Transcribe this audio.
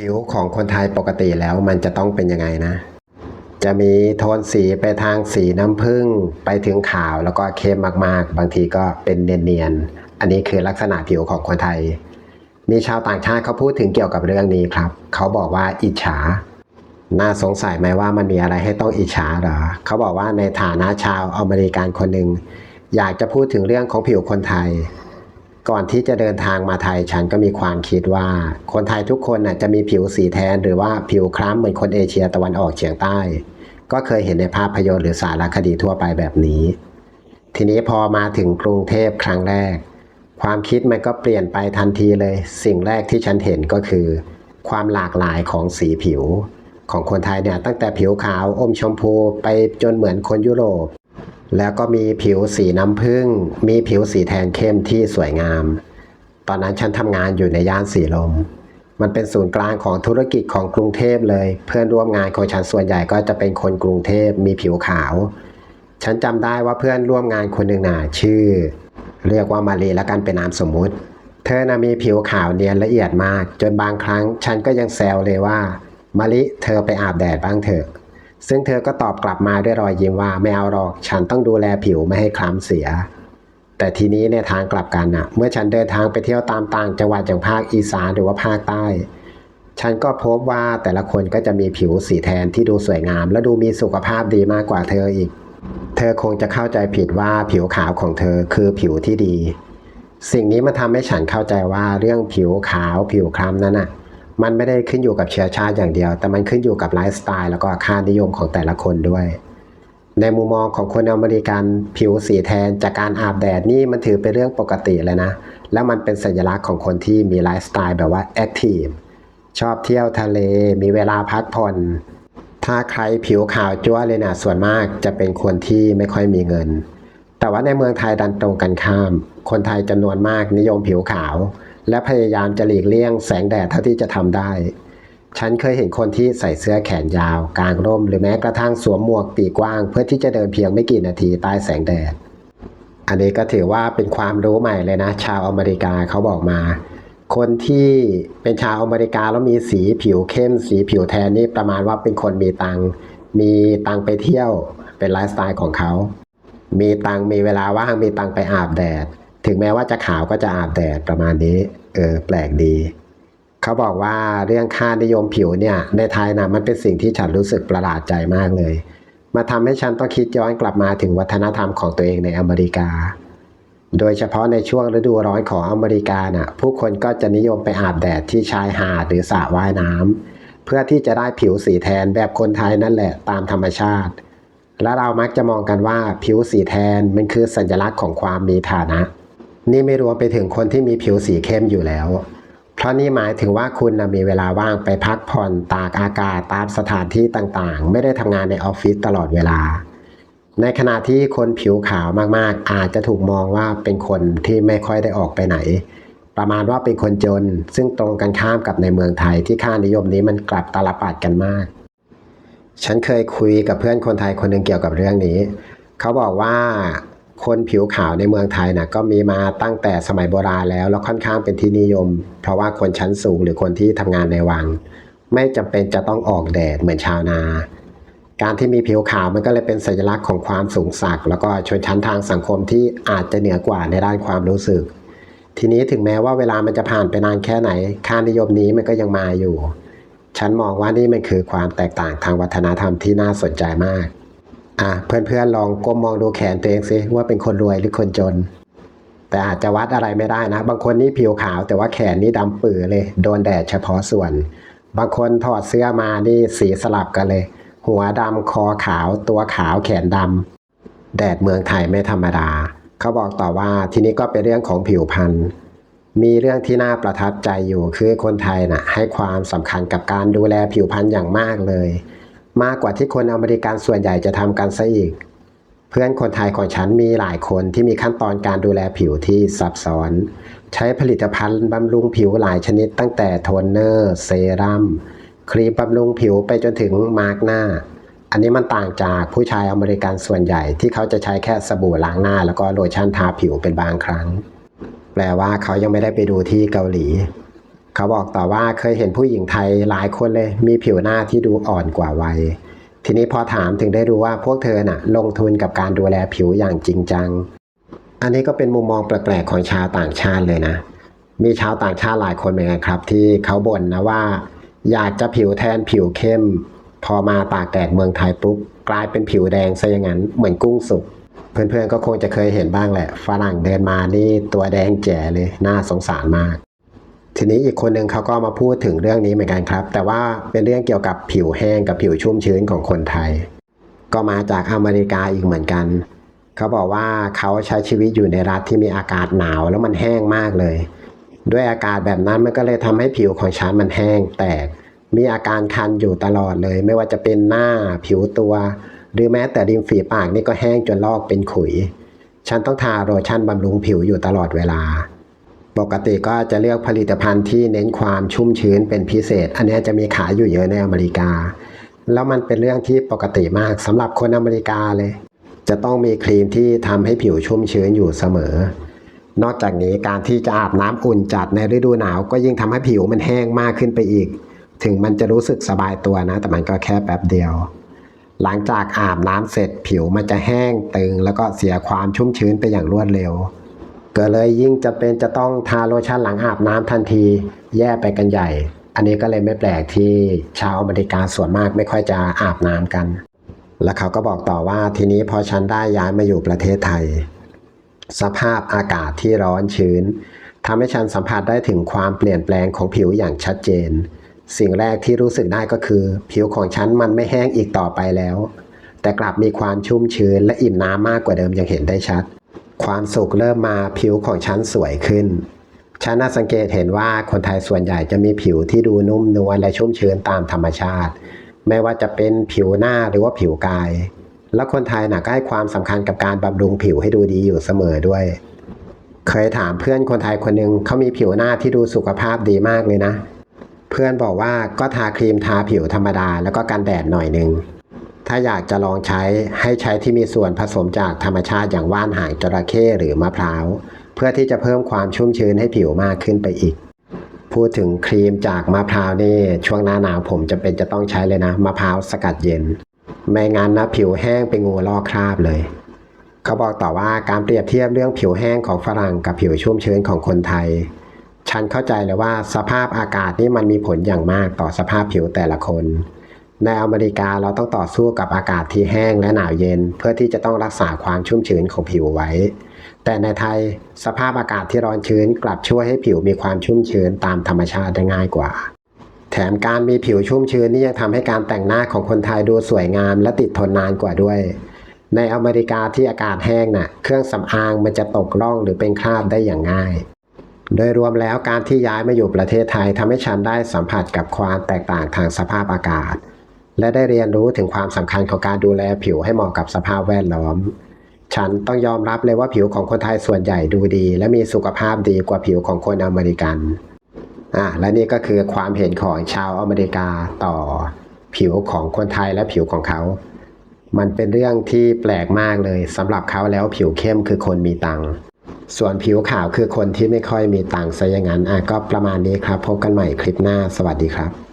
ผิวของคนไทยปกติแล้วมันจะต้องเป็นยังไงนะ จะมีโทนสีไปทางสีน้ำผึ้งไปถึงขาวแล้วก็เข้มมากๆ บางทีก็เป็นเนียนๆ อันนี้คือลักษณะผิวของคนไทย มีชาวต่างชาติเขาพูดถึงเกี่ยวกับเรื่องนี้ครับ เขาบอกว่าอิจฉา น่าสงสัยไหมว่ามันมีอะไรให้ต้องอิจฉาหรอ เขาบอกว่าในฐานะชาวอเมริกันคนหนึ่งอยากจะพูดถึงเรื่องของผิวคนไทย ก่อนที่จะเดินทางมาไทยฉันก็มีความคิดว่า คนไทยทุกคนน่ะจะมีผิวสีแทนหรือว่าผิวคล้ำเหมือนคนเอเชียตะวันออกเฉียงใต้ ก็เคยเห็นในภาพยนตร์หรือสารคดีทั่วไปแบบนี้ ทีนี้พอมาถึงกรุงเทพครั้งแรก ความคิดมันก็เปลี่ยนไปทันทีเลย สิ่งแรกที่ฉันเห็นก็คือ ความหลากหลายของสีผิว ของคนไทยเนี่ยตั้งแต่ผิวขาวอมชมพูไปจนเหมือนคนยุโรป แล้วก็มีผิวสีน้ำผึ้ง มีผิวสีแทนเข้มที่สวยงาม ตอนนั้นฉันทำงานอยู่ในย่านสีลม มันเป็นศูนย์กลางของธุรกิจของกรุงเทพเลย เพื่อนร่วมงานของฉันส่วนใหญ่ก็จะเป็นคนกรุงเทพมีผิวขาว ฉันจำได้ว่าเพื่อนร่วมงานคนหนึ่งน่ะชื่อ เรียกว่ามารีแล้วกันเป็นนามสมมุติ เธอน่ะมีผิวขาวเนียนละเอียดมาก จนบางครั้งฉันก็ยังแซวเลยว่ามาริเธอไปอาบแดดบ้างเถอะ ซึ่งเธอก็ตอบกลับมาด้วยรอยยิ้มว่าไม่เอาหรอก ฉันต้องดูแลผิวไม่ให้คล้ำเสีย แต่ทีนี้ในทางกลับกันน่ะเมื่อฉันเดินทางไปเที่ยวตามต่างจังหวัดอย่างภาคอีสานหรือว่าภาคใต้ ฉันก็พบว่าแต่ละคนก็จะมีผิวสีแทนที่ดูสวยงาม และดูมีสุขภาพดีมากกว่าเธออีก เธอคงจะเข้าใจผิดว่าผิวขาวของเธอคือผิวที่ดี สิ่งนี้มันทำให้ฉันเข้าใจว่าเรื่องผิวขาวผิวคล้ำนั้นน่ะ มันไม่ได้ขึ้นอยู่กับเชื้อชาติอย่างเดียว แต่มันขึ้นอยู่กับไลฟ์สไตล์แล้วก็ค่านิยมของแต่ละคนด้วย ในมุมมองของคนอเมริกันผิวสีแทนจากการอาบแดดนี่มันถือเป็นเรื่องปกติเลยนะ แล้วมันเป็นสัญลักษณ์ของคนที่มีไลฟ์สไตล์แบบว่าแอคทีฟชอบเที่ยวทะเลมีเวลาพักผ่อนถ้าใครผิวขาวจ้วเลยนะส่วนมากจะเป็นคนที่ไม่ค่อยมีเงิน แต่ว่าในเมืองไทยดันตรงกันข้าม คนไทยจำนวนมากนิยมผิวขาว และพยายามจะหลีกเลี่ยงแสงแดดเท่าที่จะทำได้ ฉันเคยเห็นคนที่ใส่เสื้อแขนยาว กางร่ม หรือแม้กระทั่งสวมหมวกปีกว้าง เพื่อที่จะเดินเพียงไม่กี่นาทีใต้แสงแดด อันนี้ก็ถือว่าเป็นความรู้ใหม่เลยนะ ชาวอเมริกาเขาบอกมา คนที่เป็นชาวอเมริกาแล้วมีสีผิวเข้มสีผิวแทนนี่ประมาณว่าเป็นคนมีตังมีตังไปเที่ยวเป็นไลฟ์สไตล์ของเขา มีตังมีเวลาว่างมีตังไปอาบแดด ถึงแม้ว่าจะขาวก็จะอาบแดดประมาณนี้ เออแปลกดี เขาบอกว่าเรื่องค่านิยมผิวเนี่ย ในไทยนะมันเป็นสิ่งที่ฉันรู้สึกประหลาดใจมากเลย มาทำให้ฉันต้องคิดย้อนกลับมาถึงวัฒนธรรมของตัวเองในอเมริกา โดยเฉพาะในช่วงฤดูร้อนของอเมริกาน่ะผู้คนก็จะนิยมไปอาบแดดที่ชายหาดหรือสระว่ายน้ำเพื่อที่จะได้ผิวสีแทนแบบคนไทยนั่นแหละตามธรรมชาติและเรามักจะมองกันว่าผิวสีแทนมันคือสัญลักษณ์ของความมีฐานะ นี่ไม่รวมไปถึงคนที่มีผิวสีเข้มอยู่แล้ว เพราะนี่หมายถึงว่าคุณนะมีเวลาว่างไปพักผ่อนตากอากาศตามสถานที่ต่างๆ ไม่ได้ทำงานในออฟฟิศตลอดเวลา ในขณะที่คนผิวขาวมากๆ อาจจะถูกมองว่าเป็นคนที่ไม่ค่อยได้ออกไปไหน ประมาณว่าเป็นคนจน ซึ่งตรงกันข้ามกับในเมืองไทยที่ค่านิยมนี้มันกลับตาลปัดกันมาก ฉันเคยคุยกับเพื่อนคนไทยคนหนึ่งเกี่ยวกับเรื่องนี้ เขาบอกว่า คนผิวขาวในเมืองไทยนะก็มีมาตั้งแต่สมัยโบราณแล้ว แล้วค่อนข้างเป็นที่นิยม เพราะว่าคนชั้นสูงหรือคนที่ทำงานในวัง ไม่จำเป็นจะต้องออกแดดเหมือนชาวนา การที่มีผิวขาวมันก็เลยเป็นสัญลักษณ์ของความสูงสักแล้วก็ชนชั้นทางสังคมที่อาจจะเหนือกว่าในด้านความรู้สึก ทีนี้ถึงแม้ว่าเวลามันจะผ่านไปนานแค่ไหน ค่านิยมนี้มันก็ยังมาอยู่ ฉันมองว่านี่มันคือความแตกต่างทางวัฒนธรรมที่น่าสนใจมาก อะเพื่อนๆลองก้มมองดูแขนตัวเองสิว่าเป็นคนรวยหรือคนจน แต่อาจจะวัดอะไรไม่ได้นะ บางคนนี่ผิวขาวแต่ว่าแขนนี่ดำปื่อเลย โดนแดดเฉพาะส่วน บางคนถอดเสื้อมานี่สีสลับกันเลย หัวดำคอขาวตัวขาวแขนดำแดดเมืองไทยไม่ธรรมดา เขาบอกต่อว่าทีนี้ก็เป็นเรื่องของผิวพรรณมีเรื่องที่น่าประทับใจอยู่คือคนไทยน่ะให้ความสำคัญกับการดูแลผิวพรรณอย่างมากเลย มากกว่าที่คนอเมริกันส่วนใหญ่จะทำกันซะอีก เพื่อนคนไทยของฉันมีหลายคนที่มีขั้นตอนการดูแลผิวที่ซับซ้อน ใช้ผลิตภัณฑ์บำรุงผิวหลายชนิดตั้งแต่โทนเนอร์ เซรั่มครีมบำรุงผิวไปจนถึงมาร์กหน้า อันนี้มันต่างจากผู้ชายอเมริกันส่วนใหญ่ที่เขาจะใช้แค่สบู่ล้างหน้า แล้วก็โลชั่นทาผิวเป็นบางครั้ง แปลว่าเขายังไม่ได้ไปดูที่เกาหลี เขาบอกต่อว่าเคยเห็นผู้หญิงไทยหลายคนเลย มีผิวหน้าที่ดูอ่อนกว่าวัย ทีนี้พอถามถึงได้รู้ว่าพวกเธอน่ะ ลงทุนกับการดูแลผิวอย่างจริงจัง อันนี้ก็เป็นมุมมองแปลกๆของชาวต่างชาติเลยนะ มีชาวต่างชาติหลายคนเหมือนกันครับ ที่เขาบ่นนะว่า อยากจะผิวแทนผิวเข้ม พอมาตากแดดเมืองไทยปุ๊บกลายเป็นผิวแดงซะอย่างนั้นเหมือนกุ้งสุกเพื่อนๆก็คงจะเคยเห็นบ้างแหละฝรั่งเดินมานี่ตัวแดงแจ๋เลยน่าสงสารมาก ทีนี้อีกคนหนึ่งเขาก็มาพูดถึงเรื่องนี้เหมือนกันครับ แต่ว่าเป็นเรื่องเกี่ยวกับผิวแห้งกับผิวชุ่มชื้นของคนไทย ก็มาจากอเมริกาอีกเหมือนกัน เขาบอกว่าเขาใช้ชีวิตอยู่ในรัฐที่มีอากาศหนาวแล้วมันแห้งมากเลย ด้วยอากาศแบบนั้นมันก็เลยทำให้ผิวของฉันมันแห้งแตก มีอาการคันอยู่ตลอดเลย ไม่ว่าจะเป็นหน้าผิวตัว หรือแม้แต่ริมฝีปากนี่ก็แห้งจนลอกเป็นขุย ฉันต้องทาโลชั่นบำรุงผิวอยู่ตลอดเวลา ปกติก็จะเลือกผลิตภัณฑ์ที่เน้นความชุ่มชื้นเป็นพิเศษ อันนี้จะมีขายอยู่เยอะในอเมริกา แล้วมันเป็นเรื่องที่ปกติมากสำหรับคนอเมริกาเลย จะต้องมีครีมที่ทำให้ผิวชุ่มชื้นอยู่เสมอ นอกจากนี้การที่จะอาบน้ำอุ่นจัดในฤดูหนาว ก็ยิ่งทำให้ผิวมันแห้งมากขึ้นไปอีก ถึงมันจะรู้สึกสบายตัวนะ แต่มันก็แค่แป๊บเดียว หลังจากอาบน้ำเสร็จผิวมันจะแห้งตึง แล้วก็เสียความชุ่มชื้นไปอย่างรวดเร็ว ก็เลยยิ่งจะเป็นจะต้องทาโลชั่นหลังอาบน้ำทันที แย่ไปกันใหญ่ อันนี้ก็เลยไม่แปลกที่ชาวอเมริกาส่วนมากไม่ค่อยจะอาบน้ำกัน แล้วเขาก็บอกต่อว่าทีนี้พอฉันได้ย้ายมาอยู่ประเทศไทย สภาพอากาศที่ร้อนชื้นทำให้ฉันสัมผัสได้ถึงความเปลี่ยนแปลงของผิวอย่างชัดเจน สิ่งแรกที่รู้สึกได้ก็คือ ผิวของฉันมันไม่แห้งอีกต่อไปแล้ว แต่กลับมีความชุ่มชื้นและอิ่มน้ำมากกว่าเดิมอย่างเห็นได้ชัด ความสุขเริ่มมาผิวของฉันสวยขึ้น ฉันน่าสังเกตเห็นว่าคนไทยส่วนใหญ่จะมีผิวที่ดูนุ่มนวลและชุ่มชื้นตามธรรมชาติ ไม่ว่าจะเป็นผิวหน้าหรือว่าผิวกาย แล้วคนไทยน่ะก็ให้ความสำคัญกับการบำรุงผิวให้ดูดีอยู่เสมอด้วย เคยถามเพื่อนคนไทยคนหนึ่งเขามีผิวหน้าที่ดูสุขภาพดีมากเลยนะ เพื่อนบอกว่าก็ทาครีมทาผิวธรรมดาแล้วก็กันแดดหน่อยหนึ่ง ถ้าอยากจะลองใช้ให้ใช้ที่มีส่วนผสมจากธรรมชาติอย่างว่านหางจระเข้หรือมะพร้าว เพื่อที่จะเพิ่มความชุ่มชื้นให้ผิวมากขึ้นไปอีก พูดถึงครีมจากมะพร้าวนี่ช่วงหน้าหนาวผมจะเป็นจะต้องใช้เลยนะมะพร้าวสกัดเย็น ไม่งั้นนะผิวแห้งเป็นงูลอกคราบเลยเขาบอกต่อว่าการเปรียบเทียบเรื่องผิวแห้งของฝรั่งกับผิวชุ่มชื้นของคนไทย ฉันเข้าใจเลยว่าสภาพอากาศนี่มันมีผลอย่างมากต่อสภาพผิวแต่ละคน ในอเมริกาเราต้องต่อสู้กับอากาศที่แห้งและหนาวเย็น เพื่อที่จะต้องรักษาความชุ่มชื้นของผิวไว้ แต่ในไทยสภาพอากาศที่ร้อนชื้นกลับช่วยให้ผิวมีความชุ่มชื้นตามธรรมชาติได้ง่ายกว่า แถมการมีผิวชุ่มชื้นนี่ยังทำให้การแต่งหน้าของคนไทยดูสวยงามและติดทนนานกว่าด้วย ในอเมริกาที่อากาศแห้งน่ะ เครื่องสำอางมันจะตกร่องหรือเป็นคราบได้อย่างง่ายโดยรวมแล้วการที่ย้ายมาอยู่ประเทศไทยทำให้ฉันได้สัมผัสกับความแตกต่างทางสภาพอากาศ และได้เรียนรู้ถึงความสำคัญของการดูแลผิวให้เหมาะกับสภาพแวดล้อม ฉันต้องยอมรับเลยว่าผิวของคนไทยส่วนใหญ่ดูดี และมีสุขภาพดีกว่าผิวของคนอเมริกันอะและนี่ก็คือความเห็นของชาวอเมริกาต่อผิวของคนไทยและผิวของเขา มันเป็นเรื่องที่แปลกมากเลยสำหรับเขาแล้วผิวเข้มคือคนมีตังค์ส่วนผิวขาวคือคนที่ไม่ค่อยมีตังค์ซะอย่างนั้นอะก็ประมาณนี้ครับ พบกันใหม่คลิปหน้า สวัสดีครับ